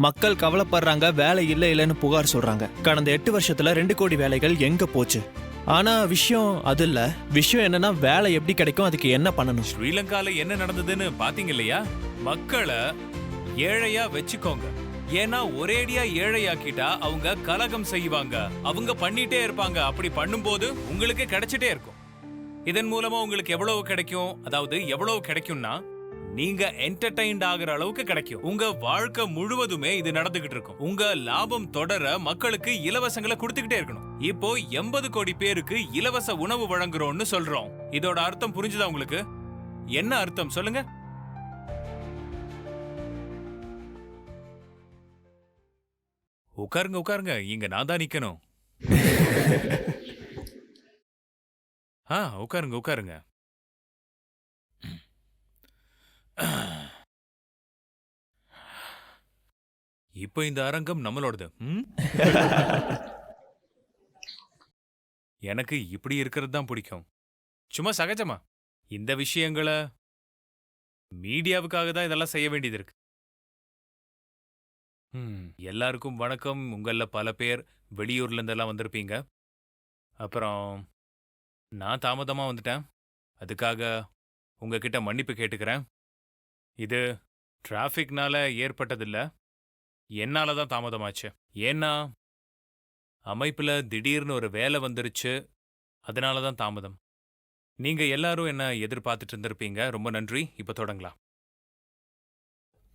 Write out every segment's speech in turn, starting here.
மக்கள் கவலைப்படுறாங்க வேலை இல்ல இல்லைன்னு புகார் சொல்றாங்க. கடந்த எட்டு வருஷத்துல ரெண்டு கோடி வேலைகள் எங்க போச்சு? ஆனா விஷயம் அது இல்ல. விஷயம் என்னன்னா வேலை எப்படி கிடைக்கும் அதுக்கு என்ன பண்ணணும்? ஸ்ரீலங்கால என்ன நடந்ததுன்னு பாத்தீங்க இல்லையா? மக்களை ஏழையா வச்சுக்கோங்க. ஏன்னா ஒரேடியா ஏழையாக்கிட்டா அவங்க கலகம் செய்வாங்க. அவங்க பண்ணிட்டே இருப்பாங்க. அப்படி பண்ணும்போது உங்களுக்கு கிடைச்சிட்டே இருக்கும். இதன் மூலமா உங்களுக்கு எவ்வளவு கிடைக்கும்? அதாவது எவ்வளவு கிடைக்கும்னா நீங்க என்டர்டைன்ட் ஆகுற அளவுக்கு கிடைக்கும். உங்க வாழ்க்கை முழுவதுமே இது நடந்துகிட்டு இருக்கும். உங்க லாபம் தொடர மக்களுக்கு இலவசங்களை கொடுத்துக்கிட்டே இருக்கணும். இப்போ எண்பது கோடி பேருக்கு இலவச உணவு வழங்குறோம்னு சொல்றோம். இதோட அர்த்தம் புரிஞ்சுதா உங்களுக்கு? என்ன அர்த்தம் சொல்லுங்க? உட்காருங்க உட்காருங்க. இங்க நான் தான் நிக்கணும். ஆ உட்காருங்க உட்காருங்க. இப்போ இந்த அரங்கம் நம்மளோடது ம்? எனக்கு இப்படி இருக்கிறது தான் பிடிக்கும். சும்மா சகஜமா? இந்த விஷயங்களை மீடியாவுக்காக தான் இதெல்லாம் செய்ய வேண்டியது இருக்கு. ம், எல்லாருக்கும் வணக்கம். உங்களில் பல பேர் வெளியூர்ல இருந்தெல்லாம் வந்திருப்பீங்க. அப்புறம் நான் தாமதமா வந்துட்டேன். அதுக்காக உங்ககிட்ட மன்னிப்பு கேட்டுக்கிறேன். இது டிராஃபிக்னால ஏற்பட்டதில்ல. என்னால தான் தாமதமாச்சு ஏன்னா அமைப்பில் திடீர்னு ஒரு வேலை வந்துருச்சு அதனால தான் தாமதம் நீங்கள் எல்லாரும் என்ன எதிர்பார்த்துட்டு இருந்திருப்பீங்க ரொம்ப நன்றி இப்போ தொடங்கலாம்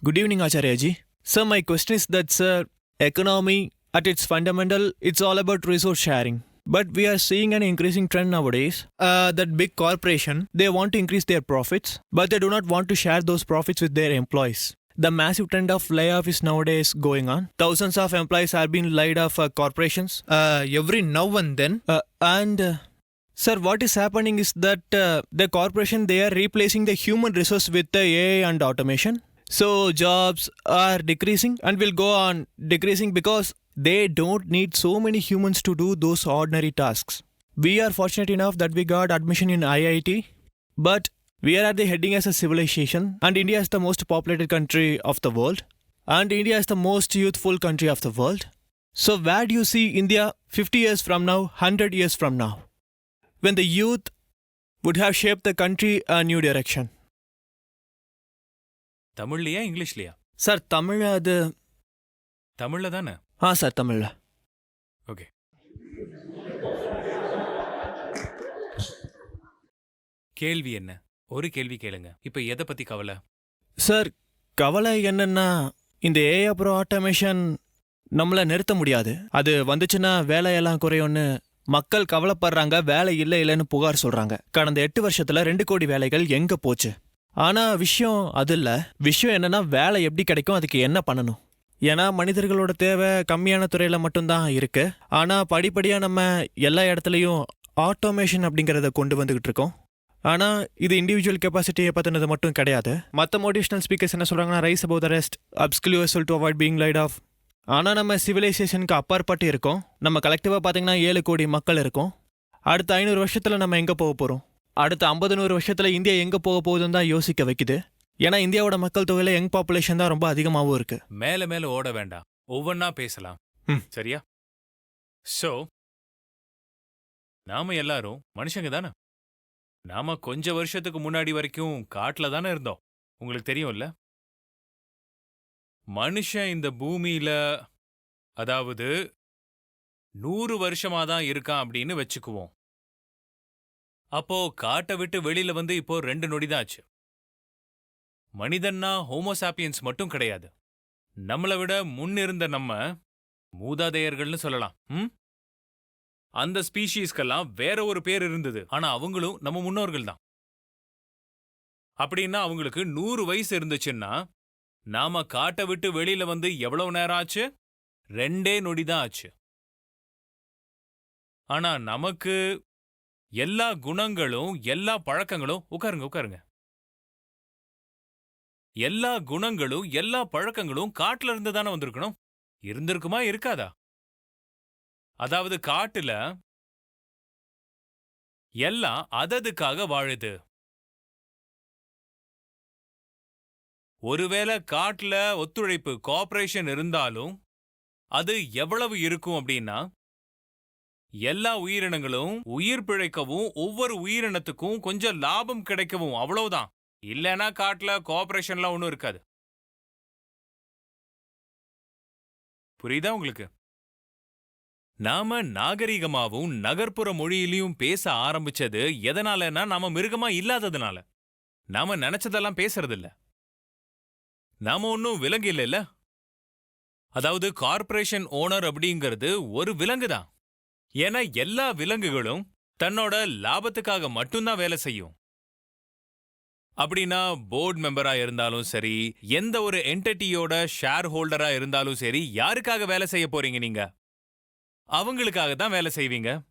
good evening Acharyaji sir my question is that sir economy at its fundamental it's all about resource sharing but we are seeing an increasing trend nowadays uh, that big corporation they want to increase their profits, but they do not want to share those profits with their employees. The massive trend of layoff is nowadays going on. Thousands of employees are being laid off uh, corporations uh, every now and then. Uh, and uh, Sir, what is happening is that uh, the corporation they are replacing the human resource with the AI and automation. So jobs are decreasing and will go on decreasing because they don't need so many humans to do those ordinary tasks. We are fortunate enough that we got admission in IIT, but we are at the heading as a civilization, and India is the most populated country of the world, and India is the most youthful country of the world. So where do you see India 50 years from now, 100 years from now? when the youth would have shaped the country a new direction. தமிழ்லையா இங்கிலீஷ்லயா sir Tamil அது தமிழ்ல தானே ஆ sir தமிழ்ல okay கேள்வி என்ன ஒரு கேள்வி கேளுங்க. இப்ப எதை பத்தி கவலை? சார் கவலை என்னன்னா இந்த ஏ அப்புறம் ஆட்டோமேஷன் நம்மளை நிறுத்த முடியாது. அது வந்துச்சுன்னா வேலையெல்லாம் குறையும்னு மக்கள் கவலைப்படுறாங்க வேலை இல்லை இல்லைன்னு புகார் சொல்றாங்க. கடந்த எட்டு வருஷத்துல ரெண்டு கோடி வேலைகள் எங்க போச்சு? ஆனா விஷயம் அது இல்ல. விஷயம் என்னன்னா வேலை எப்படி கிடைக்கும் அதுக்கு என்ன பண்ணணும்? ஏன்னா மனிதர்களோட தேவை கம்மியான துறையில மட்டும்தான் இருக்கு. ஆனா படிப்படியா நம்ம எல்லா இடத்துலையும் ஆட்டோமேஷன் அப்படிங்கிறத கொண்டு வந்துகிட்டு இருக்கோம். ஆனா இது இண்டிவிஜுவல் கெப்பாசிட்டியை பத்தினது மட்டும் கிடையாது. மற்ற மோட்டிவேஷனல் ஸ்பீக்கர்ஸ் என்ன சொல்றாங்கன்னா rise above the rest upskill your to avoid being laid off ஆனா நம்ம சிவிலைசேஷனுக்கு அப்பாற்பட்டு இருக்கோம். நம்ம கலெக்டிவா பாத்தீங்கன்னா ஏழு கோடி மக்கள் இருக்கோம். அடுத்த ஐநூறு வருஷத்துல நம்ம எங்க போக போறோம்? அடுத்த ஐம்பது நூறு வருஷத்துல இந்தியா எங்க போக போகுதுன்னு தான் யோசிக்க வைக்குது. ஏன்னா இந்தியாவோட மக்கள் தொகையில யங் பாப்புலேஷன் தான் ரொம்ப அதிகமாகவும் இருக்கு. மேல மேல ஓட வேண்டாம். ஒவ்வொன்னா பேசலாம். ம். சரியா? சோ நாம எல்லாரும் மனுஷங்க தானே? நாம கொஞ்ச வருஷத்துக்கு முன்னாடி வரைக்கும் காட்டுல தானே இருந்தோம். உங்களுக்கு தெரியும்ல? மனுஷன் இந்த பூமியில அதாவது நூறு வருஷமா தான் இருக்கான் அப்படின்னு வச்சுக்குவோம். அப்போ காட்டை விட்டு வெளியில வந்து இப்போ ரெண்டு நொடி தான் ஆச்சு. மனிதன்னா ஹோமோசாப்பியன்ஸ் மட்டும் கிடையாது. நம்மளை விட முன்னிருந்த நம்ம மூதாதையர்கள்னு சொல்லலாம். ம்? அந்த ஸ்பீஷீஸ்க்கெல்லாம் வேற ஒரு பேர் இருந்தது. ஆனா அவங்களும் நம்ம முன்னோர்கள் தான். அப்படின்னா அவங்களுக்கு நூறு வயசு இருந்துச்சுன்னா நாம காட்டை விட்டு வெளியில வந்து எவ்வளவு நேரம் ஆச்சு? ரெண்டே நொடி தான் ஆச்சு. ஆனா நமக்கு எல்லா குணங்களும் எல்லா பழக்கங்களும் உட்காருங்க உட்காருங்க. எல்லா குணங்களும் எல்லா பழக்கங்களும் காட்டுல இருந்து தானே வந்திருக்கணும்? இருந்திருக்குமா இருக்காதா? அதாவது காட்டுல எல்லாம் அததுக்காக வாழுது. ஒருவேளை காட்டுல ஒத்துழைப்பு கோஆபரேஷன் இருந்தாலும் அது எவ்வளவு இருக்கும் அப்படின்னா எல்லா உயிரினங்களும் உயிர் பிழைக்கவும் ஒவ்வொரு உயிரினத்துக்கும் கொஞ்சம் லாபம் கிடைக்கவும் அவ்வளவுதான். இல்லைன்னா காட்டுல கோஆபரேஷன்லாம் ஒன்றும் இருக்காது. புரியுதா உங்களுக்கு? நாம நாகரிகமாவும் நகர்ப்புற மொழியிலையும் பேச ஆரம்பிச்சது எதனாலன்னா நாம மிருகமா இல்லாததுனால. நாம நினைச்சதெல்லாம் பேசுறதில்ல. நாம ஒன்னும் விலங்கு இல்லைல்ல? அதாவது கார்ப்பரேஷன் ஓனர் அப்படிங்கிறது ஒரு விலங்கு தான். ஏன்னா எல்லா விலங்குகளும் தன்னோட லாபத்துக்காக மட்டும்தான் வேலை செய்யும். அப்படின்னா போர்டு மெம்பரா இருந்தாலும் சரி எந்த ஒரு என்டிட்டியோட ஷேர் ஹோல்டரா இருந்தாலும் சரி யாருக்காக வேலை செய்ய போறீங்க நீங்க? அவங்களுக்காக தான் வேலை செய்வீங்க.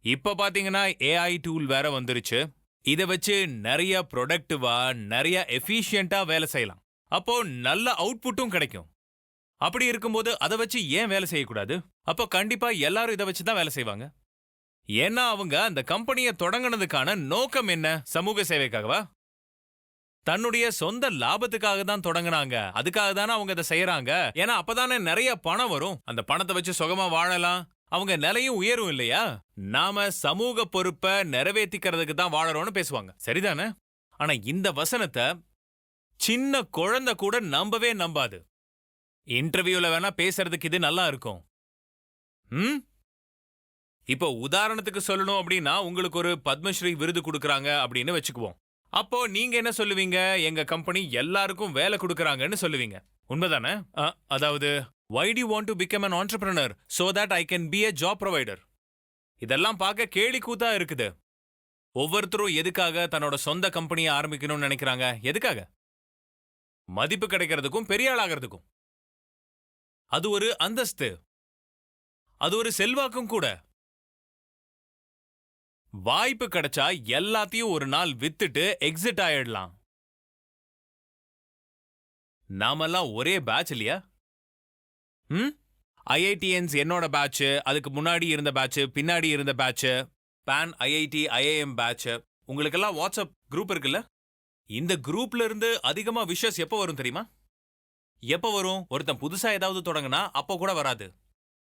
இப்ப பாத்தீங்கன்னா ஏஐ டூல் வேற வந்துருச்சு. இத வச்சு நிறைய ப்ரொடக்டிவா நிறைய எஃபிஷியண்டா வேலை செய்யலாம். அப்போ நல்ல அவுட்புட்டும் கிடைக்கும். அப்படி இருக்கும்போது அதை வச்சு ஏன் வேலை செய்யக்கூடாது? அப்போ கண்டிப்பா எல்லாரும் இதை வச்சு தான் வேலை செய்வாங்க. ஏன்னா அவங்க அந்த கம்பெனியை தொடங்கினதுக்கான நோக்கம் என்ன? சமூக சேவைக்காகவா? தன்னுடைய சொந்த லாபத்துக்காக தான் தொடங்குனாங்க. அதுக்காக தானே அவங்க இதை செய்யறாங்க. ஏன்னா அப்பதானே நிறைய பணம் வரும். அந்த பணத்தை வச்சு சுகமா வாழலாம். அவங்க நிலையும் உயரும் இல்லையா? நாம சமூக பொறுப்பை நிறைவேற்றிக்கிறதுக்கு தான் வாழறோம்னு பேசுவாங்க. சரிதானே? ஆனா இந்த வசனத்தை சின்ன குழந்தை கூட நம்பவே நம்பாது. இன்டர்வியூல வேணா பேசுறதுக்கு இது நல்லா இருக்கும். ம்? இப்போ உதாரணத்துக்கு சொல்லணும் அப்படின்னா உங்களுக்கு ஒரு பத்மஸ்ரீ விருது கொடுக்குறாங்க அப்படின்னு வச்சுக்குவோம். அப்போ நீங்க என்ன சொல்லுவீங்க? எங்க கம்பெனி எல்லாருக்கும் வேலை கொடுக்கறாங்கன்னு சொல்லுவீங்க. உண்மைதானே? அதாவது why do want to become an entrepreneur so that I can be a job provider இதெல்லாம் பார்க்க கேலி கூத்தா இருக்குது. ஒவ்வொருத்தரும் எதுக்காக தன்னோட சொந்த கம்பெனியை ஆரம்பிக்கணும்னு நினைக்கிறாங்க? எதுக்காக? மதிப்பு கிடைக்கிறதுக்கும் பெரிய ஆளாகிறதுக்கும். அது ஒரு அந்தஸ்து. அது ஒரு செல்வாக்கும் கூட. வாய்ப்பு கிடைச்சா எல்லாத்தையும் ஒரு நாள் வித்துட்டு எக்ஸிட் ஆயிடலாம். நாமெல்லாம் ஒரே பேட்ச் இல்லையா? ம்? ஐஐடிஎன்ஸ் என்னோட பேட்ச் அதுக்கு முன்னாடி இருந்த பேட்ச் பின்னாடி இருந்த batch pan IIT IIM batch உங்களுக்கெல்லாம் வாட்ஸ்அப் குரூப் இருக்குல்ல? இந்த குரூப்ல இருந்து அதிகமா விஷஸ் எப்போ வரும் தெரியுமா? எப்போ வரும்? ஒருத்தன் புதுசா ஏதாவது தொடங்கினா அப்போ கூட வராது.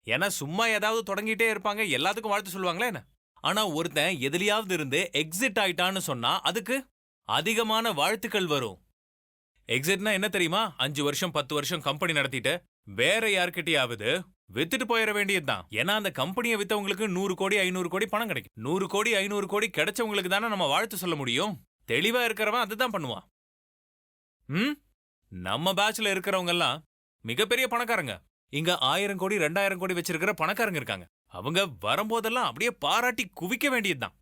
ஏன்னா சும்மா ஏதாவது தொடங்கிட்டே இருப்பாங்க எல்லாத்துக்கும் வாழ்த்து சொல்லுவாங்களே என்ன? ஆனா ஒருத்தன் எதுலயாவது இருந்து எக்ஸிட் ஆயிட்டான்னு சொன்னா அதுக்கு அதிகமான வாழ்த்துக்கள் வரும். எக்ஸிட்னா என்ன தெரியுமா? அஞ்சு வருஷம் பத்து வருஷம் கம்பெனி நடத்திட்டு வேற யார்கிட்டயாவது வித்துட்டு போயிட வேண்டியதுதான். ஏன்னா அந்த கம்பெனியை வித்தவங்களுக்கு நூறு கோடி ஐநூறு கோடி பணம் கிடைக்கும். நூறு கோடி ஐநூறு கோடி கிடைச்சவங்களுக்கு தானே நம்ம வாழ்த்து சொல்ல முடியும்? தெளிவா இருக்கிறவன் அதுதான் பண்ணுவான். ம்? நம்ம பேட்ச்ல இருக்கிறவங்க எல்லாம் மிகப்பெரிய பணக்காரங்க. இங்க ஆயிரம் கோடி ரெண்டாயிரம் கோடி வச்சிருக்கிற பணக்காரங்க இருக்காங்க. அவங்க வரும்போதெல்லாம் அப்படியே பாராட்டி குவிக்க வேண்டியதுதான்.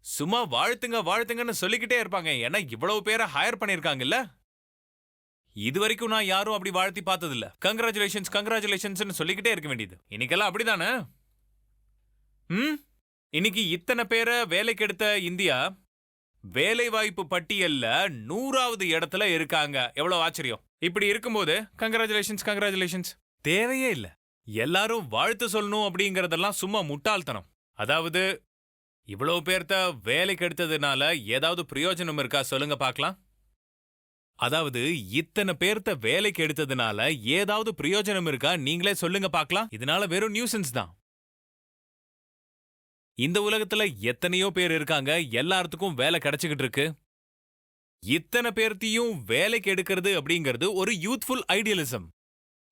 சும்மா வாழ்த்துங்க வாழ்த்துங்கன்னு சொல்லிக்கிட்டே இருப்பாங்க. ஏன்னா இவ்வளவு பேரை ஹையர் பண்ணிருக்காங்கல்ல இது வரைக்கும் நான் யாரும் அப்படி வாழ்த்தி பார்த்ததில்ல. கங்க்ராச்சுலேஷன்ஸ் கங்க்ராச்சுலேஷன்ஸ் சொல்லிக்கிட்டே இருக்க வேண்டியது. இன்னைக்கெல்லாம் அப்படிதானே? ம்? இன்னைக்கு இத்தனை பேரை வேலைக்கு எடுத்த இந்தியா வேலைவாய்ப்பு பட்டியல்ல நூறாவது இடத்துல இருக்காங்க. எவ்வளவு ஆச்சரியம். இப்படி இருக்கும்போது கங்க்ராச்சுலேஷன்ஸ் கங்க்ராச்சுலேஷன்ஸ் தேவையே இல்ல. எல்லாரும் வாழ்த்து சொல்லணும் அப்படிங்கறதெல்லாம் சும்மா முட்டாள்தனம். அதாவது இவ்வளவு பேர்த்த வேலைக்கு எடுத்ததுனால ஏதாவது பிரயோஜனம் இருக்கா சொல்லுங்க பார்க்கலாம். அதாவது இத்தனை பேர்த்த வேலைக்கு எடுத்ததுனால ஏதாவது பிரயோஜனம் இருக்கா? நீங்களே சொல்லுங்க பார்க்கலாம் இதனால வெறும் நியூசன்ஸ் தான். இந்த உலகத்துல எத்தனையோ பேர் இருக்காங்க. எல்லாத்துக்கும் வேலை கிடைச்சுக்கிட்டு இருக்கு. இத்தனை பேர்த்தையும் வேலைக்கு எடுக்கிறது அப்படிங்கிறது ஒரு யூத்ஃபுல் ஐடியலிசம்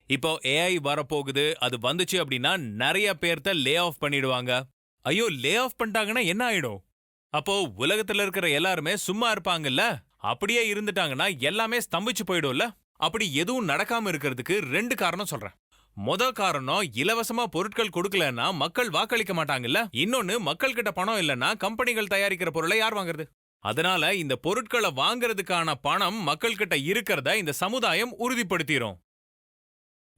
இப்போ ஏஐ வரப்போகுது. அது வந்துச்சு அப்படின்னா நிறைய பேர்த்த லே ஆஃப் பண்ணிடுவாங்க. ஐயோ லே ஆஃப் பண்ணிட்டாங்கன்னா என்ன ஆயிடும்? அப்போ உலகத்துல இருக்கிற எல்லாருமே சும்மா இருப்பாங்கல்ல? அப்படியே இருந்துட்டாங்கன்னா எல்லாமே ஸ்தம்பிச்சு போயிடும்ல? அப்படி எதுவும் நடக்காம இருக்கிறதுக்கு ரெண்டு காரணம் சொல்றேன். முத காரணம் இலவசமா பொருட்கள் கொடுக்கலன்னா மக்கள் வாக்களிக்க மாட்டாங்கல்ல? இன்னொன்னு மக்கள் கிட்ட பணம் இல்லைன்னா கம்பெனிகள் தயாரிக்கிற பொருளை யார் வாங்குறது? அதனால இந்த பொருட்களை வாங்குறதுக்கான பணம் மக்கள் கிட்ட இருக்கிறத இந்த சமுதாயம் உறுதிப்படுத்திரும்.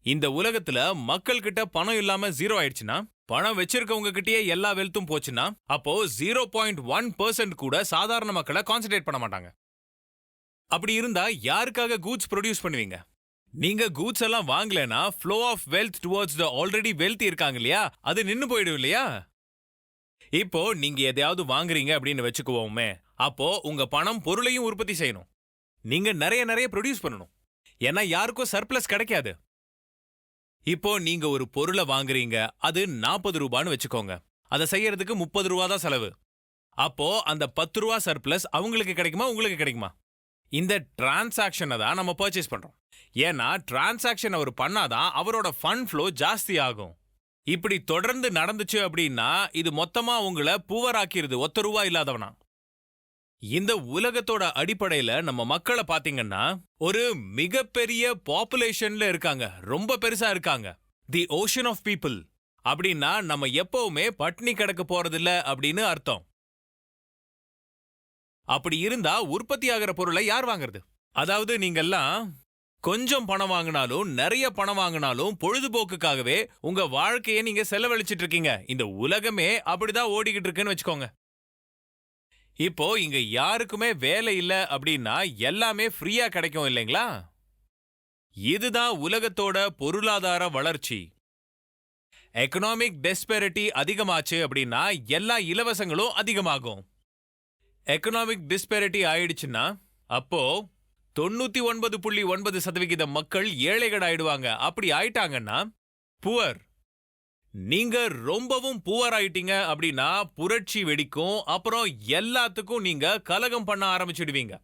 இந்த உலகத்துல மக்கள் கிட்ட பணம் இல்லாம ஜீரோ ஆயிடுச்சுன்னா பணம் வச்சிருக்கவங்க கிட்டயே எல்லா வெல்த்தும் போச்சுன்னா அப்போ ஜீரோ பாயிண்ட் ஒன் பர்சன்ட் கூட சாதாரண மக்களை கான்சென்ட்ரேட் பண்ண மாட்டாங்க. அப்படி இருந்தா யாருக்காக கூட்ஸ் ப்ரொடியூஸ் பண்ணுவீங்க? நீங்க கூட்ஸ் எல்லாம் வாங்கலனா flow of wealth towards the already wealth இருக்காங்க இல்லையா? அது நின்னு போயிடும் இல்லையா? இப்போ நீங்க எதையாவது வாங்குறீங்க அப்படின்னு வச்சுக்குவோமே அப்போ உங்க பணம் பொருளையும் உற்பத்தி செய்யணும். நீங்க நிறைய நிறைய ப்ரொடியூஸ் பண்ணணும். ஏன்னா யாருக்கும் சர்ப்ளஸ் கிடைக்காது. இப்போ நீங்க ஒரு பொருளை வாங்குறீங்க அது நாற்பது ரூபான்னு வச்சுக்கோங்க. அதை செய்யறதுக்கு முப்பது ரூபா தான் செலவு. அப்போ அந்த பத்து ரூபா சர்ப்ளஸ் அவங்களுக்கு கிடைக்குமா உங்களுக்கு கிடைக்குமா? இந்த டிரான்சாக்ஷனை தான் நம்ம பர்ச்சேஸ் பண்றோம். ஏன்னா டிரான்சாக்ஷன் அவர் பண்ணாதான் அவரோட ஃபண்ட் ஃப்ளோ ஜாஸ்தி ஆகும் இப்படி தொடர்ந்து நடந்துச்சு அப்படின்னா இது மொத்தமா உங்களை பூவராக்கிருது. ஒத்த ரூபா இல்லாதவனா? இந்த உலகத்தோட அடிப்படையில நம்ம மக்களை பாத்தீங்கன்னா ஒரு மிகப்பெரிய பாப்புலேஷன்ல இருக்காங்க. ரொம்ப பெருசா இருக்காங்க. தி ஓஷன் ஆஃப் பீப்புள் அப்படின்னா நம்ம எப்பவுமே பட்னி கிடக்க போறதில்ல அப்படின்னு அர்த்தம். அப்படி இருந்தா உற்பத்தி ஆகிற பொருளை யார் வாங்குறது? அதாவது நீங்கெல்லாம் கொஞ்சம் பணம் வாங்கினாலும் நிறைய பணம் வாங்கினாலும் பொழுதுபோக்குக்காகவே உங்க வாழ்க்கையை நீங்க செலவழிச்சிட்டு இருக்கீங்க. இந்த உலகமே அப்படிதான் ஓடிக்கிட்டு இருக்குன்னு வச்சுக்கோங்க. இப்போ இங்க யாருக்குமே வேலை இல்ல அப்படின்னா எல்லாமே ஃப்ரீயா கிடைக்கும் இல்லைங்களா? இதுதான் உலகத்தோட பொருளாதார வளர்ச்சி. எக்கனாமிக் டெஸ்பெரிட்டி அதிகமாச்சு அப்படின்னா எல்லா இலவசங்களும் அதிகமாகும். எக்கனாமிக் டிஸ்பேரிட்டி ஆயிடுச்சுன்னா அப்போ தொண்ணூத்தி ஒன்பது புள்ளி ஒன்பது சதவிகித மக்கள் ஏழைகள் ஆயிடுவாங்க அப்படி ஆயிட்டாங்கன்னா புவர். நீங்க ரொம்பவும் புவர் ஆயிட்டீங்க அப்படின்னா புரட்சி வெடிக்கும். அப்புறம் எல்லாத்துக்கும் நீங்க கலகம் பண்ண ஆரம்பிச்சிடுவீங்க.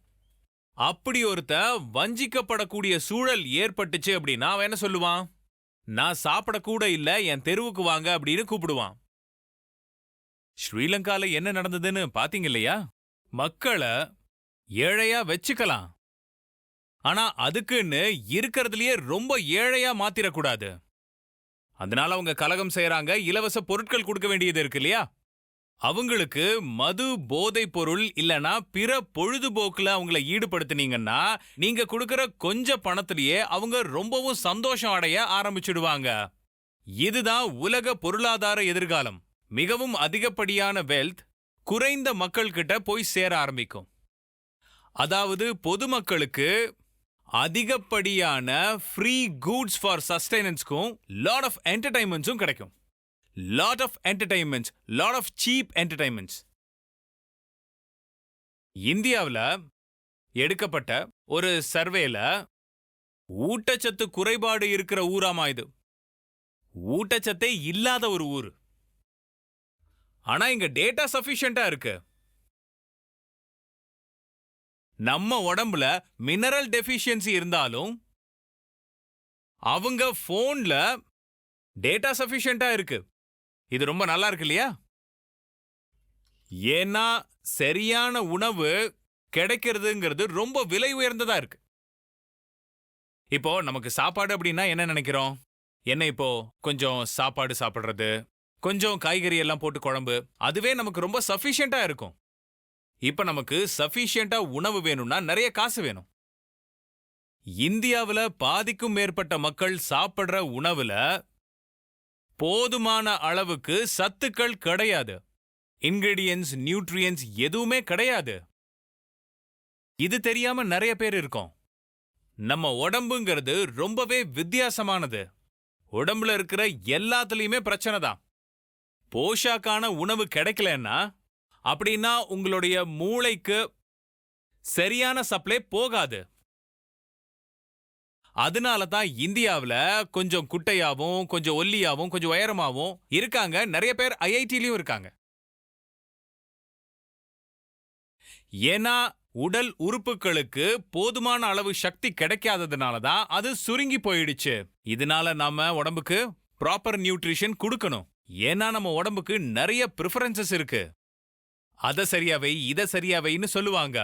அப்படி ஒருத்தன் வஞ்சிக்கப்படக்கூடிய சூழல் ஏற்பட்டுச்சு அப்படின்னா அவன் என்ன சொல்லுவான்? நான் சாப்பிடக்கூட இல்ல என் தெருவுக்கு வாங்க அப்படின்னு கூப்பிடுவான். ஸ்ரீலங்கால என்ன நடந்ததுன்னு பாத்தீங்க இல்லையா? மக்களை ஏழையா வச்சுக்கலாம். ஆனா அதுக்குன்னு இருக்கிறதுலயே ரொம்ப ஏழையா மாத்திரக்கூடாது. அதனால அவங்க கலகம் செய்யறாங்க இலவச பொருட்கள் கொடுக்க வேண்டியது இருக்கு இல்லையா? அவங்களுக்கு மது போதைப் பொருள் இல்லனா பிற பொழுதுபோக்குல அவங்கள ஈடுபடுத்துனீங்கன்னா நீங்க கொடுக்கற கொஞ்ச பணத்திலேயே அவங்க ரொம்பவும் சந்தோஷம் அடைய ஆரம்பிச்சிடுவாங்க. இதுதான் உலக பொருளாதார எதிர்காலம். மிகவும் அதிகப்படியான வெல்த் குறைந்த மக்கள்கிட்ட போய் சேர ஆரம்பிக்கும். அதாவது பொதுமக்களுக்கு அதிகப்படியான ஃப்ரீ கூட்ஸ் ஃபார் சஸ்டைனன்ஸ்க்கும் லாட் ஆஃப் என்டர்டைன்மெண்ட்ஸும் கிடைக்கும். Lot of entertainments lot of cheap entertainments இந்தியாவில் எடுக்கப்பட்ட ஒரு சர்வேல ஊட்டச்சத்து குறைபாடு இருக்கிற ஊராமா இது? ஊட்டச்சத்தே இல்லாத ஒரு ஊர். ஆனா இங்க டேட்டா சஃபிஷியண்டா இருக்கு. நம்ம உடம்புல மினரல் டெஃபிஷியன்சி இருந்தாலும் அவங்க போன்ல டேட்டா சஃபிஷியண்டா இருக்கு. இது ரொம்ப நல்லா இருக்கு இல்லையா? ஏன்னா சரியான உணவு கிடைக்கிறதுங்கிறது ரொம்ப விலை உயர்ந்ததா இருக்கு. இப்போ நமக்கு சாப்பாடு அப்படின்னா என்ன நினைக்கிறோம்? என்ன இப்போ? கொஞ்சம் சாப்பாடு சாப்பிடுறது கொஞ்சம் காய்கறி எல்லாம் போட்டு குழம்பு அதுவே நமக்கு ரொம்ப சஃபிஷியண்டா இருக்கும். இப்ப நமக்கு சஃபிஷியண்டா உணவு வேணும்னா நிறைய காசு வேணும். இந்தியாவுல பாதிக்கும் மேற்பட்ட மக்கள் சாப்பிடுற உணவுல போதுமான அளவுக்கு சத்துக்கள் கிடையாது. இன்கிரீடியன்ஸ் நியூட்ரியன்ஸ் எதுவுமே கிடையாது. இது தெரியாம நிறைய பேர் இருக்கோம். நம்ம உடம்புங்கிறது ரொம்பவே வித்தியாசமானது. உடம்புல இருக்கிற எல்லாத்துலயுமே பிரச்சனை தான். போஷாக்கான உணவு கிடைக்கலன்னா அப்படின்னா உங்களுடைய மூளைக்கு சரியான சப்ளை போகாது. அதனால தான் இந்தியாவுல கொஞ்சம் குட்டையாவும் கொஞ்சம் ஒல்லியாவும் கொஞ்சம் உயரமாவும் இருக்காங்க. நிறைய பேர் ஐஐடிலயும் இருக்காங்க. ஏன்னா உடல் உறுப்புகளுக்கு போதுமான அளவு சக்தி கிடைக்காததுனால தான் அது சுருங்கி போயிடுச்சு. இதனால நாம உடம்புக்கு ப்ராப்பர் நியூட்ரிஷன் கொடுக்கணும். ஏன்னா நம்ம உடம்புக்கு நிறைய ப்ரிஃபரன்சஸ் இருக்கு. அத சரியாவை இத சரியாவைன்னு சொல்லுவாங்க.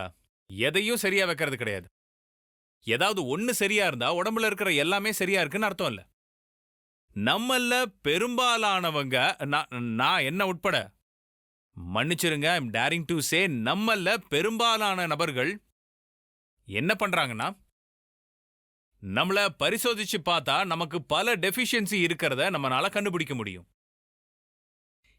எதையும் சரியா வைக்கிறது கிடையாது. ஏதாவது ஒன்று சரியா இருந்தா உடம்புல இருக்கிற எல்லாமே சரியா இருக்குன்னு அர்த்தம் இல்ல. நம்மள பெரும்பாலானவங்க நான் நான் என்ன உட்பட மன்னிச்சிருங்க ஐம் டேரிங் டு சே நம்மள பெரும்பாலான நபர்கள் என்ன பண்றாங்கன்னா நம்மள பரிசோதிச்சு பார்த்தா நமக்கு பல டெஃபிஷியன்சி இருக்கிறத நம்மளால கண்டுபிடிக்க முடியும்.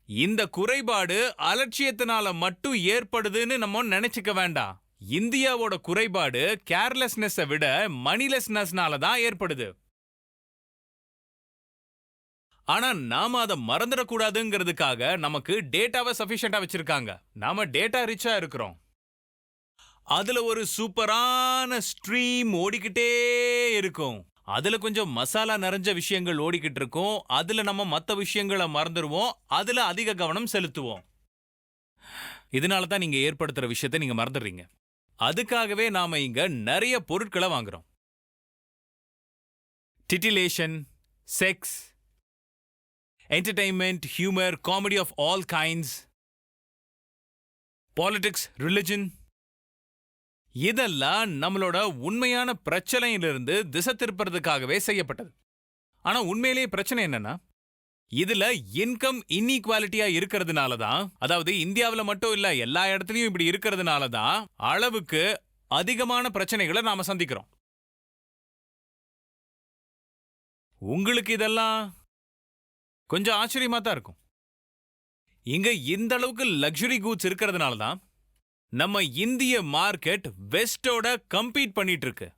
இந்த குறைபாடு அலட்சியத்தினால மட்டும் ஏற்படுதுன்னு நம்ம நினைச்சுக்க வேண்டாம். இந்தியாவோட குறைபாடு கேர்லெஸ்னஸை விட மணிலெஸ்னஸ்னால தான் ஏற்படுது. ஆனா நாம அதை மறந்துடக்கூடாதுங்கிறதுக்காக நமக்கு டேட்டாவை சஃபிஷியண்டா வச்சிருக்காங்க. நாம டேட்டா ரிச்சா இருக்கிறோம். அதுல ஒரு சூப்பரான ஸ்ட்ரீம் ஓடிக்கிட்டே இருக்கும். அதுல கொஞ்சம் மசாலா நிறைஞ்ச விஷயங்கள் ஓடிக்கிட்டு இருக்கும் அதுல நம்ம மத்த விஷயங்களை மறந்துடுவோம் அதுல அதிக கவனம் செலுத்துவோம். இதனால தான் நீங்க ஏற்படுத்துற விஷயத்தை நீங்க மறந்துடுறீங்க. அதுக்காகவே நாம இங்க நிறைய பொருட்களை வாங்குறோம். Titillation sex entertainment humour comedy of all kinds politics religion இதெல்லாம் நம்மளோட உண்மையான பிரச்சனையிலிருந்து திசை திருப்புறதுக்காகவே செய்யப்பட்டது. ஆனா உண்மையிலேயே பிரச்சனை என்னன்னா இதுல இன்கம் இன்இக்வாலிட்டியா இருக்கிறதுனால தான் அதாவது இந்தியாவுல மட்டும் இல்ல எல்லா இடத்துலயும் இப்படி இருக்கிறதுனால தான் அளவுக்கு அதிகமான பிரச்சனைகளை நாம சந்திக்கிறோம். உங்களுக்கு இதெல்லாம் கொஞ்சம் ஆச்சரியமா தான் இருக்கும். இங்க இந்த அளவுக்கு லக்ஸுரி கூட்ஸ் இருக்கிறதுனால தான் நம்ம இந்திய மார்க்கெட் வெஸ்டோட கம்பீட் பண்ணிட்டு இருக்கு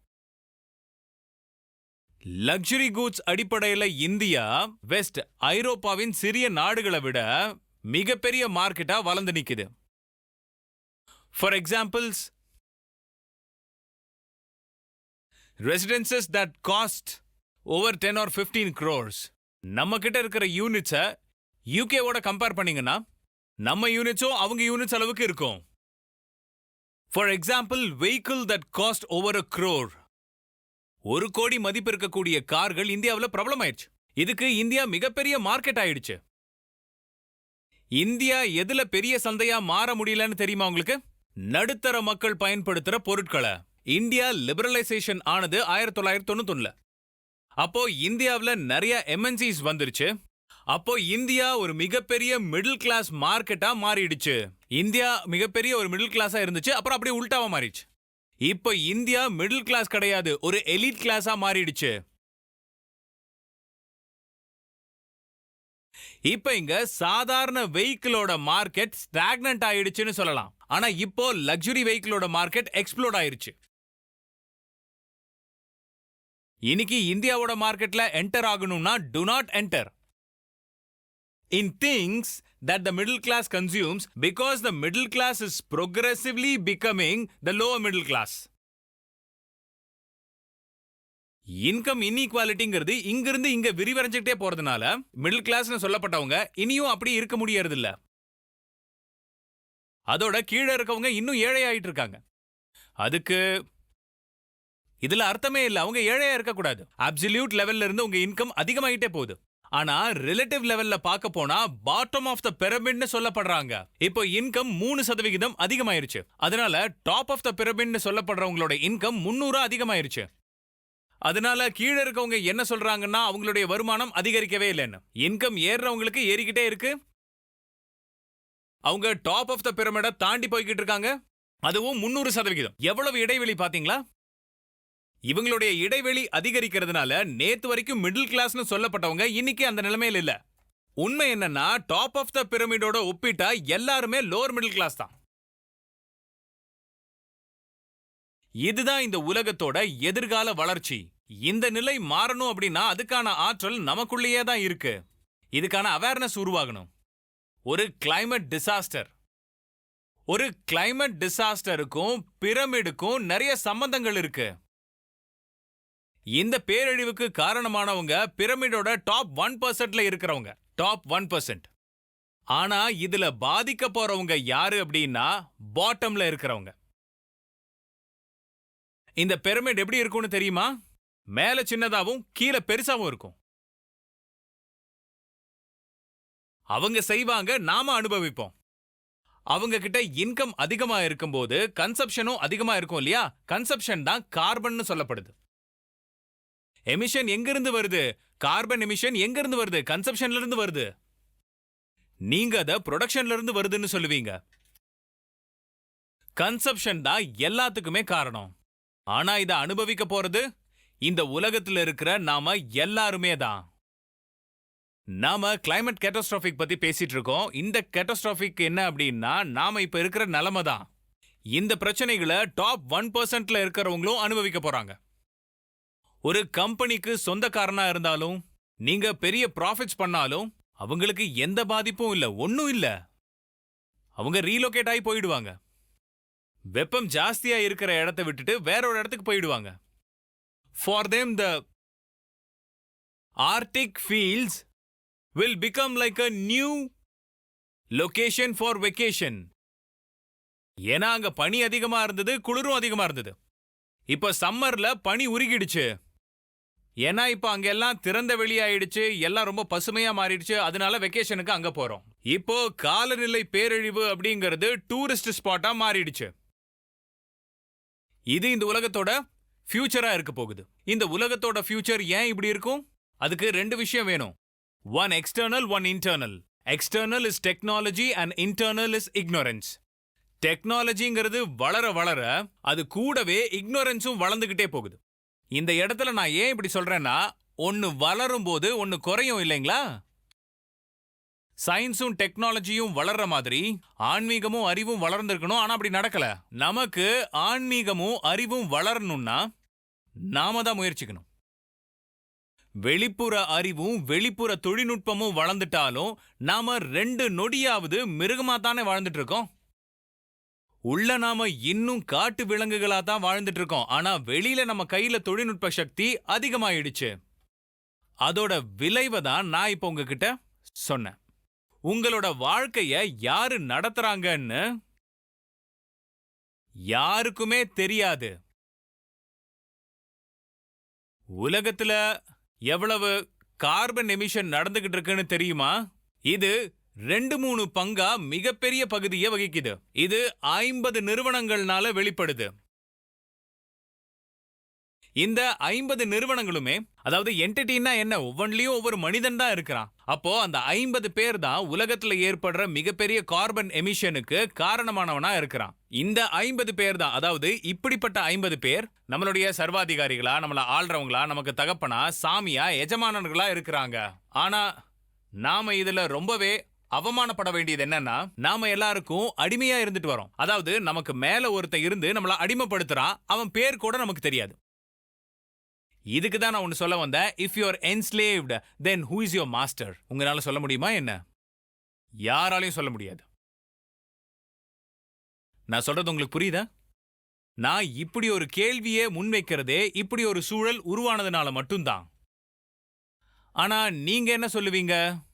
லக்ஸுரி கூட்ஸ் அடிப்படையில இந்தியா வெஸ்ட் ஐரோப்பாவின் சிறிய நாடுகளை விட மிகப்பெரிய மார்க்கெட்டா வளர்ந்து நிக்குது. For examples residences that cost over ten or fifteen crores நம்ம கிட்ட இருக்கிற யூனிட்ஸை யூகேவோட கம்பேர் பண்ணீங்கன்னா நம்ம யூனிட்ஸும் அவங்க யூனிட்ஸ் அளவுக்கு இருக்கும். For example vehicle that cost over a crore ஒரு கோடி மதிப்பு இருக்கக்கூடிய கார்கள் இந்தியாவில் பிரபலம் ஆயிடுச்சு இதுக்கு இந்தியா மிகப்பெரிய மார்க்கெட் ஆயிடுச்சு. இந்தியா எதுல பெரிய சந்தையா மாற முடியலன்னு தெரியுமா உங்களுக்கு? நடுத்தர மக்கள் பயன்படுத்துற பொருட்களை. இந்தியா லிபரலைசேஷன் ஆனது ஆயிரத்தி தொள்ளாயிரத்தி தொண்ணூத்தொன்னுல. அப்போ இந்தியாவுல நிறைய எம்என்சிஸ் வந்துருச்சு. அப்போ இந்தியா ஒரு மிகப்பெரிய மிடில் கிளாஸ் மார்க்கெட்டா மாறிடுச்சு. இந்தியா மிகப்பெரிய ஒரு மிடில் கிளாஸா இருந்துச்சு அப்புறம் அப்படியே உல்டாவா மாறிடுச்சு. இப்போ இந்தியா மிடில் கிளாஸ் கிடையாது ஒரு எலிட் கிளாஸா மாறிடுச்சு. இப்ப இங்க சாதாரண வெஹிக்கிளோட மார்க்கெட் ஸ்டாக்னன்ட் ஆயிடுச்சுன்னு சொல்லலாம். ஆனா இப்போ லக்ஸுரி வெஹிக்கிளோட மார்க்கெட் எக்ஸ்ப்ளோட் ஆயிருச்சு. இன்னைக்கு இந்தியாவோட மார்க்கெட்ல என்டர் ஆகணும்னா to not enter in things that the middle class consumes because the middle class is progressively becoming the lower middle class. Income இன்இக்வாலிட்டிங்கிறது இங்கிருந்து இங்க விரிவடைஞ்சுக்கிட்டே போறதுனால மிடில் கிளாஸ்னு சொல்லப்பட்டவங்க இனியும் அப்படி இருக்க முடியறதில்ல. அதோட கீழே இருக்கவங்க இன்னும் ஏழை ஆயிட்டு இருக்காங்க. அதுக்கு இதுல அர்த்தமே இல்ல. அவங்க ஏழையா இருக்கக்கூடாது. அப்சல்யூட் லெவல்ல இருந்து உங்க இன்கம் அதிகமாயிட்டே போகுது. ஆனா ரிலேட்டிவ் லெவல்ல பார்க்க போனா பாட்டம் ஆஃப் த பிரமிட்னு சொல்லப்படுறாங்க. இப்போ இன்கம் மூணு சதவிகிதம் அதிகமாயிருச்சு. அதனால டாப் ஆஃப் த பிரமிட்னு சொல்லப்படுறவங்களோட இன்கம் முன்னூறு அதிகமாயிருச்சு. அதனால கீழே இருக்கவங்க என்ன சொல்றாங்கன்னா அவங்களுடைய வருமானம் அதிகரிக்கவே இல்லைன்னு. இன்கம் ஏறுறவங்களுக்கு ஏறிக்கிட்டே இருக்கு. அவங்க டாப் ஆஃப் த பிரமிட தாண்டி போய்கிட்டு இருக்காங்க. அதுவும் முன்னூறு சதவிகிதம். எவ்வளவு இடைவெளி பாத்தீங்களா இவங்களுடைய இடைவெளி அதிகரிக்கிறதுனால நேத்து வரைக்கும் மிடில் கிளாஸ்னு சொல்லப்பட்டவங்க இன்னைக்கு அந்த நிலைமையில இல்ல. உண்மை என்னன்னா டாப் ஆஃப் த பிரமிடோட ஒப்பிட்டா எல்லாருமே லோவர் மிடில் கிளாஸ் தான். இதுதான் இந்த உலகத்தோட எதிர்கால வளர்ச்சி. இந்த நிலை மாறணும் அப்படின்னா அதுக்கான ஆற்றல் நமக்குள்ளேயே தான் இருக்கு. இதுக்கான அவேர்னஸ் உருவாகணும். ஒரு கிளைமேட் டிசாஸ்டர் ஒரு கிளைமேட் டிசாஸ்டருக்கும் பிரமிடுக்கும் நிறைய சம்பந்தங்கள் இருக்கு. இந்த பேரழிவுக்கு காரணமானவங்க பிரமிடோட டாப் ஒன் பர்சன்ட்ல இருக்கிறவங்க. Top one percent. ஆனா இதுல பாதிக்க போறவங்க யாரு அப்படின்னா பாட்டம்ல இருக்கிறவங்க. இந்த பிரமிட் எப்படி இருக்கும்னு தெரியுமா? மேல சின்னதாவும் கீழே பெருசாவும் இருக்கும். அவங்க செய்வாங்க நாம அனுபவிப்போம். அவங்க கிட்ட இன்கம் அதிகமா இருக்கும்போது கன்சப்ஷனும் அதிகமா இருக்கும் இல்லையா? கன்சப்ஷன் தான் கார்பன் சொல்லப்படுது. எமிஷன் எங்கிருந்து வருது? கார்பன் எமிஷன் எங்கிருந்து வருது? கன்சப்ஷன்ல இருந்து வருது. நீங்க அத ப்ரொடக்ஷன்ல இருந்து வருதுன்னு சொல்லுவீங்க. கன்சப்ஷன் தான் எல்லாத்துக்குமே காரணம். ஆனா இத அனுபவிக்க போறது இந்த உலகத்துல இருக்கிற நாம எல்லாருமே தான். நாம கிளைமேட் கேட்டஸ்ட்ராஃபிக் பத்தி பேசிட்டு இருக்கோம். இந்த கேட்டஸ்ட்ராஃபிக் என்ன அப்படின்னா நாம இப்ப இருக்கிற நிலைமை தான். இந்த பிரச்சனைகளை டாப் ஒன் பர்சன்ட்ல இருக்கிறவங்களும் அனுபவிக்க போறாங்க. ஒரு கம்பெனிக்கு சொந்தக்காரனா இருந்தாலும் நீங்க பெரிய ப்ராஃபிட்ஸ் பண்ணாலும் அவங்களுக்கு எந்த பாதிப்பும் இல்ல ஒன்னும் இல்ல. அவங்க ரீலோகேட் ஆகி போயிடுவாங்க. வெப்பம் ஜாஸ்தியா இருக்கிற இடத்த விட்டுட்டு வேற ஒரு இடத்துக்கு போயிடுவாங்க. For them the Arctic fields will become like a new location for vacation ஏன்னா அங்க பனி அதிகமா இருந்தது குளிரும் அதிகமா இருந்தது. இப்ப சம்மர்ல பனி உருகிடுச்சு. ஏன்னா இப்ப அங்கெல்லாம் திறந்த வெளியாயிடுச்சு எல்லாம் ரொம்ப பசுமையா மாறிடுச்சு அதனால வெக்கேஷனுக்கு அங்க போறோம். இப்போ காலநிலை பேரழிவு அப்படிங்கிறது டூரிஸ்ட் ஸ்பாட்டா மாறிடுச்சு. இது இந்த உலகத்தோட ஃபியூச்சரா இருக்க போகுது. இந்த உலகத்தோட ஃபியூச்சர் ஏன் இப்படி இருக்கும்? அதுக்கு ரெண்டு விஷயம் வேணும். One external one internal external is technology and internal is ignorance டெக்னாலஜிங்கிறது வளர வளர அது கூடவே இக்னோரன்ஸும் வளர்ந்துகிட்டே போகுது. இந்த இடத்துல நான் ஏன் இப்படி சொல்றேன்னா ஒன்னு வளரும் போது ஒன்னு குறையும் இல்லைங்களா? சயின்ஸும் டெக்னாலஜியும் வளர்ற மாதிரி ஆன்மீகமும் அறிவும் வளர்ந்துருக்கணும். ஆனா அப்படி நடக்கல. நமக்கு ஆன்மீகமும் அறிவும் வளரணும்னா நாம தான் முயற்சிக்கணும். வெளிப்புற அறிவும் வெளிப்புற தொழில்நுட்பமும் வளர்ந்துட்டாலும் நாம ரெண்டு நொடியாவது மிருகமா தானே வாழ்ந்துட்டு இருக்கோம். உள்ள நாம இன்னும் காட்டு விலங்குகளா தான் வாழ்ந்துட்டு இருக்கோம் ஆனா வெளியில நம்ம கையில தொழில்நுட்ப சக்தி அதிகமாயிடுச்சு. அதோட விளைவை தான் நான் இப்ப உங்ககிட்ட சொன்னேன். உங்களோட வாழ்க்கைய யாரு நடத்துறாங்கன்னு யாருக்குமே தெரியாது. உலகத்துல எவ்வளவு கார்பன் எமிஷன் நடந்துகிட்டு இருக்குன்னு தெரியுமா? இது ரெண்டு மூணு பங்கா மிகப்பெரிய பகுதியை வகிக்குது. இது ஐம்பது நிறுவனங்கள்னால வெளிப்படுது. இந்த ஐம்பது நிறுவனங்களுமே அதாவது என்டிட்டின்னா என்ன? ஒவ்வொன்றிலையும் ஒவ்வொரு மனிதன் தான் இருக்கிறான். அப்போ அந்த ஐம்பது பேர் தான் உலகத்துல ஏற்படுற மிகப்பெரிய கார்பன் எமிஷனுக்கு காரணமானவனா இருக்கிறான். இந்த ஐம்பது பேர் தான் அதாவது இப்படிப்பட்ட ஐம்பது பேர் நம்மளுடைய சர்வாதிகாரிகளா நம்மள ஆள்றவங்களா நமக்கு தகப்பனா சாமியா எஜமானர்களா இருக்கிறாங்க. ஆனா நாம இதுல ரொம்பவே அவமானப்பட வேண்டியது என்னன்னா நாம எல்லாருக்கும் அடிமையா இருந்துட்டு வரோம். அதாவது நமக்கு மேல ஒருத்தன் இருந்து நம்மள அடிமைப்படுத்துறான் அவன் பேர் கூட நமக்கு தெரியாது. இதுக்கு தான் நான் ஒன்னு சொல்ல வந்தேன். If you are enslaved then who is your master உங்களால சொல்ல முடியுமா என்ன? யாராலையும் சொல்ல முடியாது. நான் சொல்றது உங்களுக்கு புரியுதா? நான் இப்படி ஒரு கேள்வியே முன்வைக்கிறதே இப்படி ஒரு சூழல் உருவானதுனால மட்டும்தான். ஆனா நீங்க என்ன சொல்லுவீங்க?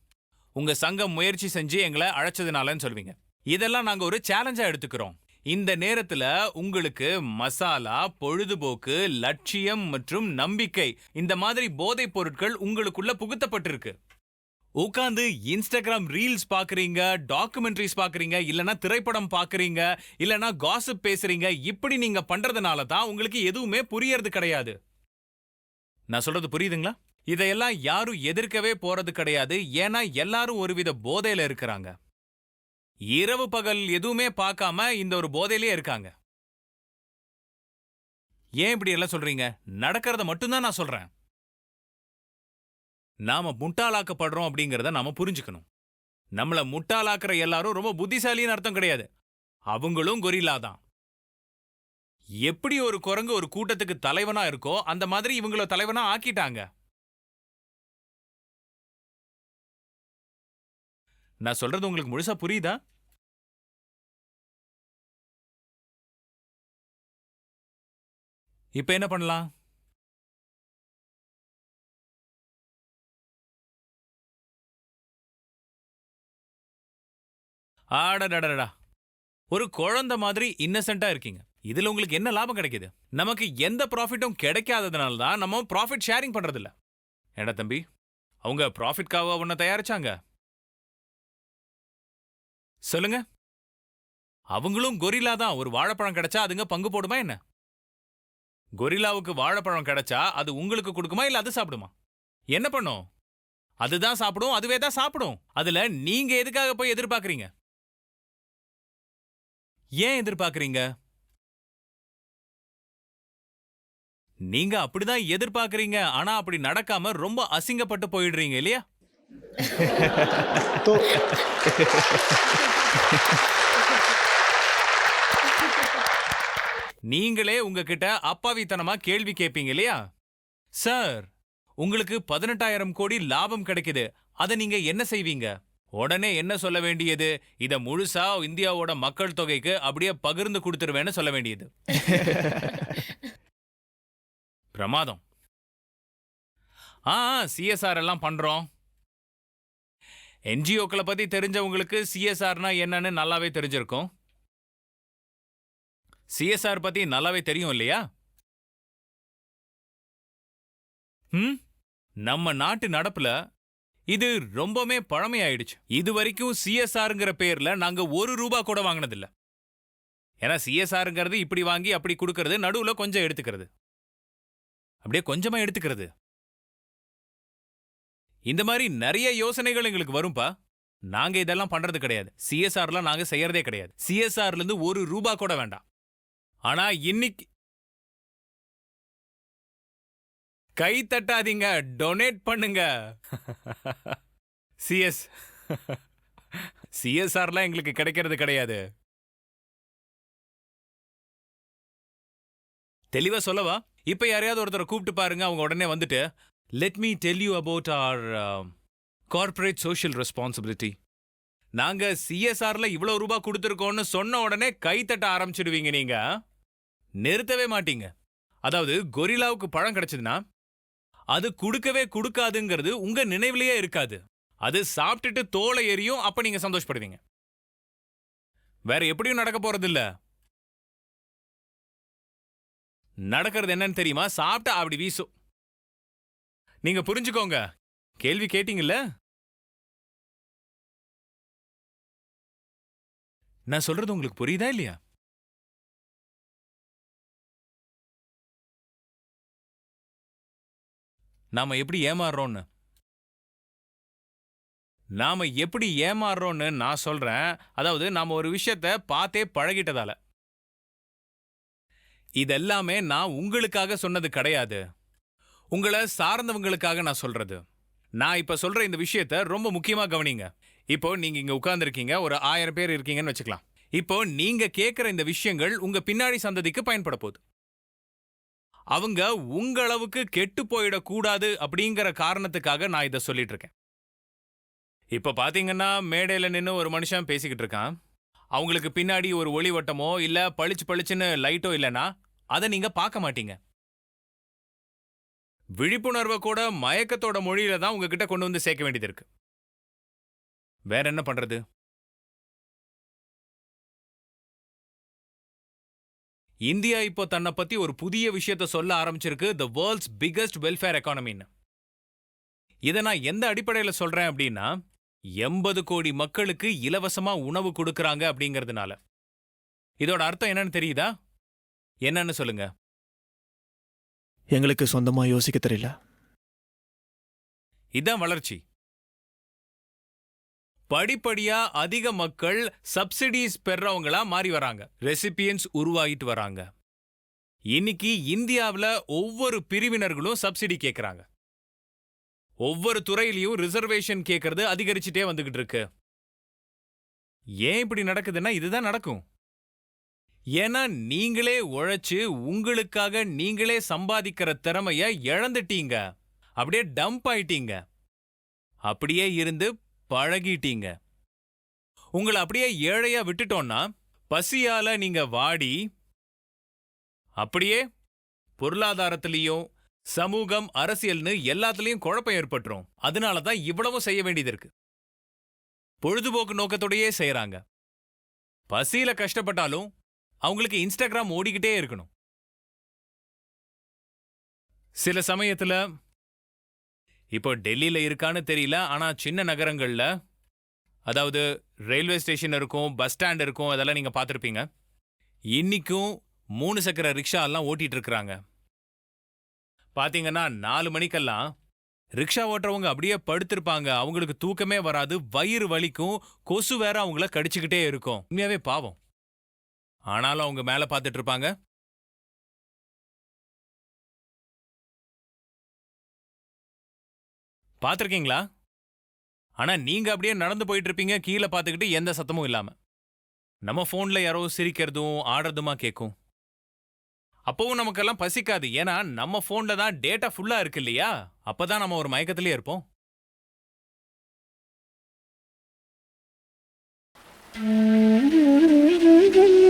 உங்க சங்கம் முயற்சி செஞ்சு எங்களை அழைச்சதுனாலன்னு சொல்வீங்க இதெல்லாம் நாங்க ஒரு சேலஞ்சா எடுத்துக்கிறோம். இந்த நேரத்துல உங்களுக்கு மசாலா பொழுதுபோக்கு லட்சியம் மற்றும் நம்பிக்கை இந்த மாதிரி போதைப் பொருட்கள் உங்களுக்குள்ள புகுத்தப்பட்டிருக்கு. உட்காந்து இன்ஸ்டாகிராம் ரீல்ஸ் பாக்குறீங்க டாக்குமெண்ட்ரிஸ் பாக்குறீங்க இல்லனா திரைப்படம் பாக்குறீங்க இல்லனா காசிப் பேசுறீங்க இப்படி நீங்க பண்றதுனால தான் உங்களுக்கு எதுவுமே புரியறது கிடையாது. நான் சொல்றது புரியுதுங்களா? இதையெல்லாம் யாரும் எதிர்க்கவே போறது கிடையாது. ஏன்னா எல்லாரும் ஒருவித போதையில இருக்கிறாங்க. இரவு பகல் எதுவுமே பார்க்காம இந்த ஒரு போதையிலே இருக்காங்க. ஏன் இப்படி எல்லாம் சொல்றீங்க? நடக்கிறத மட்டும்தான் நான் சொல்றேன். நாம முட்டாளாக்கப்படுறோம் அப்படிங்கறத நாம புரிஞ்சுக்கணும். நம்மள முட்டாளாக்குற எல்லாரும் ரொம்ப புத்திசாலின்னு அர்த்தம் கிடையாது. அவங்களும் கொரில்லா தான். எப்படி ஒரு குரங்கு ஒரு கூட்டத்துக்கு தலைவனா இருக்கோ அந்த மாதிரி இவங்கள தலைவனா ஆக்கிட்டாங்க. நான் சொல்றது உங்களுக்கு முழுசா புரியுதா? இப்ப என்ன பண்ணலாம்? ஆடடடடா ஒரு குழந்தை மாதிரி இன்னசென்ட்டா இருக்கீங்க. இதுல உங்களுக்கு என்ன லாபம் கிடைக்குது? நமக்கு எந்த ப்ராஃபிட்டும் கிடைக்காததுனால தான் நம்ம ப்ராஃபிட் ஷேரிங் பண்றதில்ல. ஏடா தம்பி? அவங்க ப்ராஃபிட்காக உன்னை தயாரிச்சாங்க. சொல்லுங்க. அவங்களும் கொரில்லா தான். ஒரு வாழைப்பழம் கிடைச்சா அதுங்க பங்கு போடுமா என்ன? கொரில்லாவுக்கு வாழைப்பழம் கிடைச்சா அது உங்களுக்கு கொடுக்குமா இல்ல அது சாப்பிடுமா? என்ன பண்ணும்? அதுதான் சாப்பிடும் அதுவே தான் சாப்பிடும். அதுல நீங்க எதுக்காக போய் எதிர்பார்க்கறீங்க? ஏன் எதிர்பார்க்கறீங்க? நீங்க அப்படிதான் எதிர்பார்க்கறீங்க. ஆனா அப்படி நடக்காம ரொம்ப அசிங்கப்பட்டு போயிடுறீங்க இல்லையா? நீங்களே உங்ககிட்ட அப்பாவித்தனமா கேள்வி கேட்பீங்க இல்லையா? சார் உங்களுக்கு பதினெட்டாயிரம் கோடி லாபம் கிடைக்குது. அதை நீங்க என்ன செய்வீங்க? உடனே என்ன சொல்ல வேண்டியது? இத முழுசா இந்தியாவோட மக்கள் தொகைக்கு அப்படியே பகிர்ந்து கொடுத்துருவேன்னு சொல்ல வேண்டியது. பிரமாதம். ஆ சிஎஸ்ஆர் எல்லாம் பண்றோம். என்ஜிஓக்களை பத்தி தெரிஞ்சவங்களுக்கு சிஎஸ்ஆர்னா என்னன்னு நல்லாவே தெரிஞ்சிருக்கும். சிஎஸ்ஆர் பத்தி நல்லாவே தெரியும் இல்லையா? ம்? நம்ம நாட்டு நடப்புல இது ரொம்பவே பழமையாயிடுச்சு. இது வரைக்கும் சிஎஸ்ஆருங்கிற பேர்ல நாங்க ஒரு ரூபா கூட வாங்கினதில்ல. ஏன்னா சிஎஸ்ஆருங்கிறது இப்படி வாங்கி அப்படி கொடுக்கறது நடுவுல கொஞ்சம் எடுத்துக்கிறது. அப்படியே கொஞ்சமா எடுத்துக்கிறது. இந்த மாதிரி நிறைய யோசனைகள் எங்களுக்கு வரும்பா. நாங்க இதெல்லாம் பண்றது கிடையாது. சிஎஸ்ஆர்லாம் நாங்க செய்யறதே கிடையாது. சிஎஸ்ஆர்ல இருந்து ஒரு ரூபா கூட வேண்டாம். ஆனா இன்னைக்கு கை தட்டாதீங்க. டொனேட் பண்ணுங்க. சிஎஸ் சிஎஸ்ஆர்லாம் எங்களுக்கு கிடைக்கிறது கிடையாது. தெளிவா சொல்லவா? இப்ப யாரையாவது ஒருத்தரை கூப்பிட்டு பாருங்க. அவங்க உடனே வந்துட்டு let me tell you about our corporate social responsibility நாங்க சிஎஸ்ஆர்ல இவ்வளோ ரூபா கொடுத்துருக்கோன்னு சொன்ன உடனே கைத்தட்ட ஆரம்பிச்சிடுவீங்க நீங்க. நிறுத்தவே மாட்டீங்க. அதாவது கொரில்லாவுக்கு பழம் கிடைச்சதுன்னா அது கொடுக்கவே கொடுக்காதுங்கிறது உங்க நினைவிலேயே இருக்காது. அது சாப்பிட்டுட்டு தோலை எரியும் அப்ப நீங்க சந்தோஷப்படுவீங்க. வேற எப்படியும் நடக்க போறது இல்ல. நடக்கிறது என்னன்னு தெரியுமா? சாப்பிட்டா அப்படி வீசும். நீங்க புரிஞ்சுக்கோங்க. கேள்வி கேட்டீங்கல்ல? நான் சொல்றது உங்களுக்கு புரியுதா இல்லையா? நாம எப்படி ஏமாறுறோம்னு? நாம எப்படி ஏமாறுறோம்னு நான் சொல்றேன். அதாவது நாம ஒரு விஷயத்த பார்த்தே பழகிட்டதால. இதெல்லாமே நான் உங்களுக்காக சொன்னது கிடையாது. உங்களை சார்ந்தவங்களுக்காக நான் சொல்றது. நான் இப்ப சொல்ற இந்த விஷயத்த ரொம்ப முக்கியமா கவனிங்க. இப்போ நீங்க இங்க உட்கார்ந்துருக்கீங்க ஒரு ஆயிரம் பேர் இருக்கீங்கன்னு வச்சுக்கலாம். இப்போ நீங்க கேட்குற இந்த விஷயங்கள் உங்க பின்னாடி சந்ததிக்கு பயன்பட போகுது. அவங்க உங்களவுக்கு கெட்டு போயிடக்கூடாது அப்படிங்கிற காரணத்துக்காக நான் இதை சொல்லிட்டு இருக்கேன். இப்ப பாத்தீங்கன்னா மேடையில நின்று ஒரு மனுஷன் பேசிக்கிட்டு இருக்கான். அவங்களுக்கு பின்னாடி ஒரு ஒளிவட்டமோ இல்ல பளிச்சு பளிச்சுன்னு லைட்டோ இல்லைன்னா அதை நீங்க பார்க்க மாட்டீங்க. விழிப்புணர்வை கூட மயக்கத்தோட மொழியில தான் உங்ககிட்ட கொண்டு வந்து சேர்க்க வேண்டியது இருக்கு. வேற என்ன பண்றது? இந்தியா இப்போ தன்னை பத்தி ஒரு புதிய விஷயத்த சொல்ல ஆரம்பிச்சிருக்கு த வேர்ல்ட்ஸ் பிகஸ்ட் வெல்ஃபேர் எக்கானமின்னு இதை நான் எந்த அடிப்படையில் சொல்றேன் அப்படின்னா எண்பது கோடி மக்களுக்கு இலவசமா உணவு கொடுக்கறாங்க அப்படிங்கிறதுனால. இதோட அர்த்தம் என்னன்னு தெரியுதா? என்னன்னு சொல்லுங்க. எங்களுக்கு சொந்தமா யோசிக்க தெரியல. இதான் வளர்ச்சி. படிப்படியா அதிக மக்கள் சப்சிடிஸ் பெறவங்களா மாறி வராங்க. ரெசிபியன்ஸ் உருவாகிட்டு வராங்க. இன்னைக்கு இந்தியாவுல ஒவ்வொரு பிரிவினர்களும் சப்சிடி கேக்குறாங்க. ஒவ்வொரு துறையிலையும் ரிசர்வேஷன் கேட்கறது அதிகரிச்சுட்டே வந்துகிட்டு இருக்கு. ஏன் இப்படி நடக்குதுன்னா இதுதான் நடக்கும். ஏன்னா நீங்களே உழைச்சு உங்களுக்காக நீங்களே சம்பாதிக்கிற திறமைய இழந்துட்டீங்க. அப்படியே டம்ப் ஆயிட்டீங்க. அப்படியே இருந்து பழகிட்டீங்க. உங்களை அப்படியே ஏழையா விட்டுட்டோம்னா பசியால நீங்க வாடி அப்படியே பொருளாதாரத்திலையும் சமூகம் அரசியல்னு எல்லாத்துலயும் குழப்பம் ஏற்பட்டுரும். அதனால தான் இவ்வளவும் செய்ய வேண்டியது இருக்கு. பொழுதுபோக்கு நோக்கத்தோடயே செய்யறாங்க பசியில கஷ்டப்பட்டாலும் அவங்களுக்கு இன்ஸ்டாகிராம் ஓடிக்கிட்டே இருக்கணும். சில சமயத்துல இப்போ டெல்லியில இருக்கான்னு தெரியல ஆனா சின்ன நகரங்கள்ல அதாவது ரயில்வே ஸ்டேஷன் இருக்கும் பஸ் ஸ்டாண்ட் இருக்கும் அதெல்லாம் நீங்க பார்த்துருப்பீங்க. இன்னிக்கும் மூணு சக்கர ரிக்ஷா எல்லாம் ஓட்டிட்டு இருக்கிறாங்க பாத்தீங்கன்னா நாலு மணிக்கெல்லாம் ரிக்ஷா ஓட்டுறவங்க அப்படியே படுத்திருப்பாங்க. அவங்களுக்கு தூக்கமே வராது வயிறு வலிக்கும் கொசு வேற அவங்கள கடிச்சுக்கிட்டே இருக்கும். உண்மையாவே பாவம். ஆனாலும் அவங்க மேல பார்த்துட்டு இருப்பாங்க? பார்த்துருக்கீங்களா ஆனா நீங்க அப்படியே நடந்து போயிட்டு இருப்பீங்க கீழே பார்த்துக்கிட்டு எந்த சத்தமும் இல்லாம. நம்ம ஃபோன்ல யாரோ சிரிக்கிறதும் ஆடுறதுமா கேட்கும் அப்போவும் நமக்கெல்லாம் பசிக்காது. ஏன்னா நம்ம ஃபோன்ல தான் டேட்டா ஃபுல்லா இருக்கு இல்லையா? அப்பதான் நம்ம ஒரு மயக்கத்திலே இருப்போம். ஆ